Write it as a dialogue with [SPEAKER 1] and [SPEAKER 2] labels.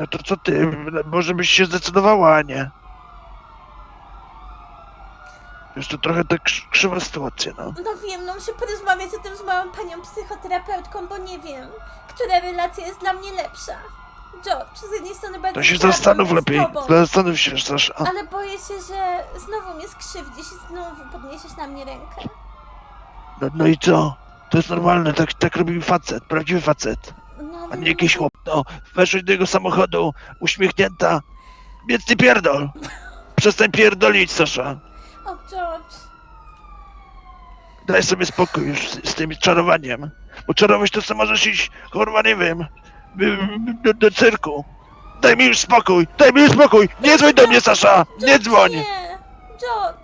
[SPEAKER 1] No to co ty? Może byś się zdecydowała, a nie? Już to trochę tak krz- krzywa sytuacja, no.
[SPEAKER 2] No wiem, no muszę porozmawiać o tym z moją panią psychoterapeutką, bo nie wiem, która relacja jest dla mnie lepsza. George, z jednej strony bardzo
[SPEAKER 1] To się zastanów lepiej. Zastanów się, Sasza.
[SPEAKER 2] Ale boję się, że znowu mnie skrzywdzisz i znowu podniesiesz na mnie rękę.
[SPEAKER 1] No, no i co? To jest normalne, tak, tak robi facet, prawdziwy facet. Jakiś chłop. No, weszłeś do jego samochodu, uśmiechnięta. Więc ty pierdol. Przestań pierdolić, Sasza.
[SPEAKER 2] O, George.
[SPEAKER 1] Daj sobie spokój już z, z tym czarowaniem. Bo czarować to co możesz iść, kurwa, nie wiem, do, do cyrku. Daj mi już spokój, daj mi już spokój. Nie dzwoń do mnie, Sasza, nie dzwoń.
[SPEAKER 2] Nie, George.